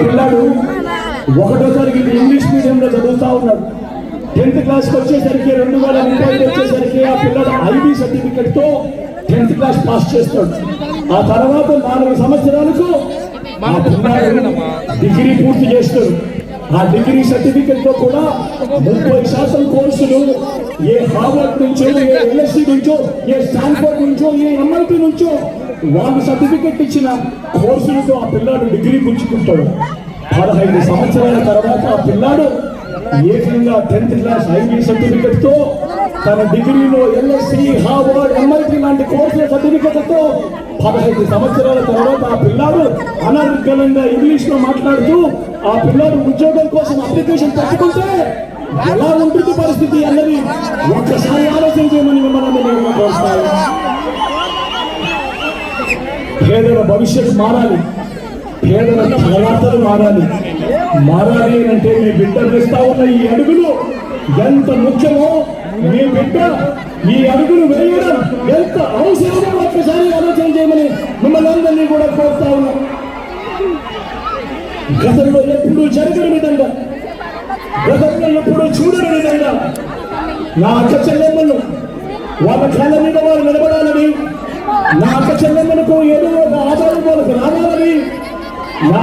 పిల్లాడు ఒకటో తరగతి ఇంగ్లీష్ మీడియంలో చదువుతా ఉన్నాడు. టెన్త్ క్లాస్కి వచ్చేసరికి రెండు వేల రూపాయలు వచ్చేసరికి ఆ పిల్లడు ఐబీ సర్టిఫికెట్తో టెన్త్ క్లాస్ పాస్ చేస్తాడు. ఆ తర్వాత నాలుగు సంవత్సరాలకు డిగ్రీ పూర్తి చేస్తాడు. ఆ డిగ్రీ సర్టిఫికెట్లో కూడా ముప్పై శాతం కోర్సులు ఏ హార్వర్డ్ నుంచో ఏ ఎల్ఎస్సి నుంచో ఏ స్టాన్ఫర్డ్ నుంచో ఏ ఎంఐటి నుంచో వాళ్ళు సర్టిఫికెట్ ఇచ్చిన కోర్సులతో ఆ పిల్లాడు డిగ్రీ పుచ్చుకుంటాడు. పదహైదు సంవత్సరాల తర్వాత ఆ పిల్లాడు ఏకంగా టెన్త్ క్లాస్ ఐబీ సర్టిఫికెట్తో తన డిగ్రీలో ఎల్ఎస్సి హార్వర్డ్ ఎంఐటి లాంటి కోర్సుల సర్టిఫికెట్లతో పదహైదు సంవత్సరాల తర్వాత ఆ పిల్లాడు అనర్గళంగా ఇంగ్లీష్లో మాట్లాడుతూ ఆ పిల్లాడు ఉద్యోగం కోసం అప్లికేషన్ పెట్టుకుంటే ఎలా ఉంటుంది పరిస్థితి అన్నది ఒక్కసారి ఆలోచన చేయమని మిమ్మల్ని నేను కోరుతాను పేదల భవిష్యత్తు మారాలి. పేదల తలరాతలు మారాలి. మారాలి అంటే మీ బిడ్డలు ఇస్తా ఉన్న ఈ అడుగులు ఎంత ముఖ్యమో మీ బిడ్డ ఈ అడుగులు వేయడం ఎంత అవసరమో ఒక్కసారి ఆలోచన చేయమని మిమ్మల్ని అందరినీ కూడా కోరుతా ఉన్నా. గతంలో ఎప్పుడు జరగని విధంగా గతంలో ఎప్పుడు చూడని విధంగా నా అక్క చెల్లెమ్మను వాళ్ళ కాళ్ళ మీద వాళ్ళు నిలబడాలని నా అక్క చెల్లెమ్మలకు ఏదో ఒక ఆధారం వాళ్ళకు రావాలని నా